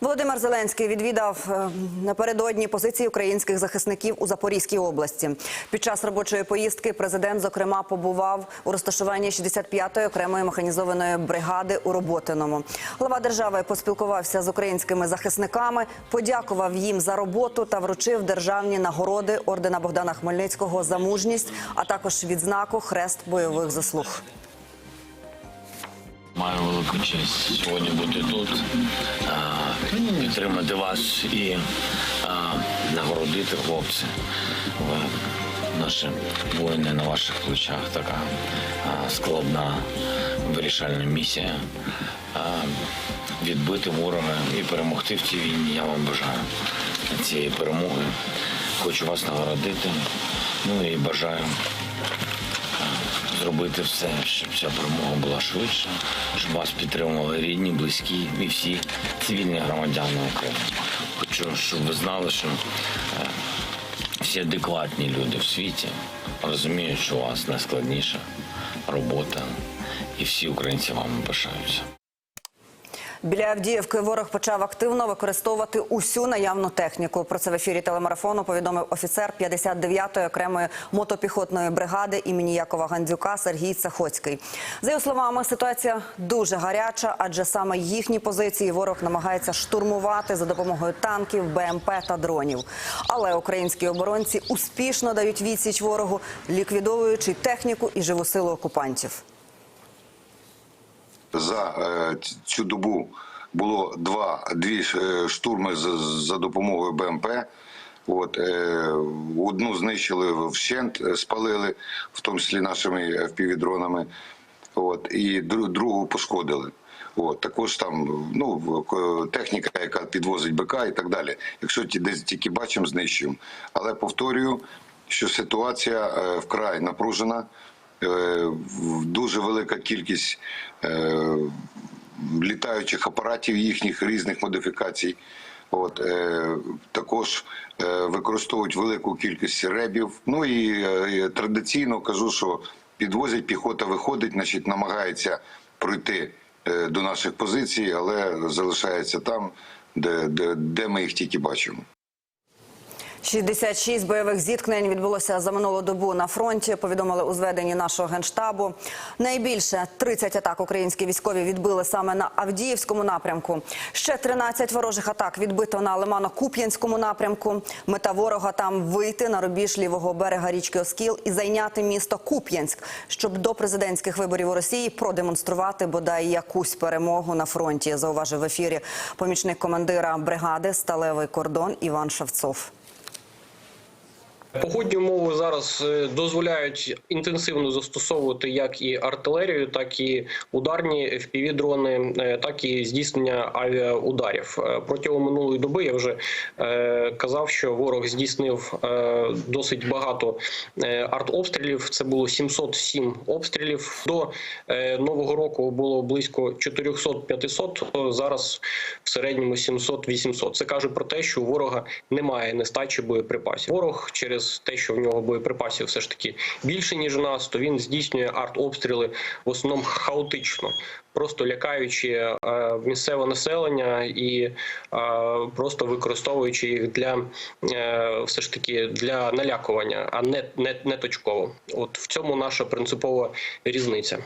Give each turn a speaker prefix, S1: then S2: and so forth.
S1: Володимир Зеленський відвідав е, напередодні позиції українських захисників у Запорізькій області. Під час робочої поїздки президент, зокрема, побував у розташуванні 65-ї окремої механізованої бригади у Роботиному. Глава держави поспілкувався з українськими захисниками, подякував їм за роботу та вручив державні нагороди ордена Богдана Хмельницького за мужність, а також відзнаку Хрест бойових заслуг.
S2: Маю велику честь сьогодні бути тут, підтримати вас і а, нагородити хлопці. Ви наші воїни на ваших плечах. Така а, складна вирішальна місія. А, відбити ворога і перемогти в цій війні. Я вам бажаю цієї перемоги. Хочу вас нагородити. Ну і бажаю зробити все, щоб ця перемога була швидша, щоб вас підтримували рідні, близькі і всі цивільні громадяни України. Хочу, щоб ви знали, що е, всі адекватні люди в світі розуміють, що у вас найскладніша робота, і всі українці вам бажаються.
S1: Біля Авдіївки ворог почав активно використовувати усю наявну техніку. Про це в ефірі телемарафону повідомив офіцер 59-ї окремої мотопіхотної бригади імені Якова Гандзюка Сергій Цахоцький. За його словами, ситуація дуже гаряча, адже саме їхні позиції ворог намагається штурмувати за допомогою танків, БМП та дронів. Але українські оборонці успішно дають відсіч ворогу, ліквідовуючи техніку і живу силу окупантів.
S3: За е, цю добу було два дві е, штурми за, допомогою БМП. От е, одну знищили вщент, е, спалили, в тому числі нашими впівдронами. От і дру- другу пошкодили. От також там ну техніка, яка підвозить БК і так далі. Якщо ті десь тільки бачимо, знищуємо. Але повторюю, що ситуація вкрай напружена. Е, дуже велика кількість е, літаючих апаратів їхніх різних модифікацій. От е, також е, використовують велику кількість ребів. Ну і е, традиційно кажу, що підвозять піхота, виходить, значить, намагається пройти е, до наших позицій, але залишається там, де, де, де ми їх тільки бачимо.
S1: 66 бойових зіткнень відбулося за минулу добу на фронті. Повідомили у зведенні нашого генштабу. Найбільше 30 атак українські військові відбили саме на Авдіївському напрямку. Ще 13 ворожих атак відбито на Лимано-Куп'янському напрямку. Мета ворога там вийти на рубіж лівого берега річки Оскіл і зайняти місто Куп'янськ, щоб до президентських виборів у Росії продемонструвати бодай якусь перемогу на фронті. Зауважив в ефірі помічник командира бригади Сталевий кордон Іван Шевцов.
S4: Погодні умови зараз е, дозволяють інтенсивно застосовувати як і артилерію, так і ударні fpv дрони, е, так і здійснення авіаударів. Е, Протягом минулої доби я вже казав, що ворог здійснив досить багато артобстрілів. Це було 707 обстрілів. До нового року було близько 400-500, Зараз в середньому 700-800. Це каже про те, що у ворога немає нестачі боєприпасів. Ворог через те, що в нього боєприпасів все ж таки більше ніж у нас, то він здійснює артобстріли в основному хаотично, просто лякаючи е, місцеве населення і е, просто використовуючи їх для е, все ж таки для налякування, а не, не, не точково. От в цьому наша принципова різниця.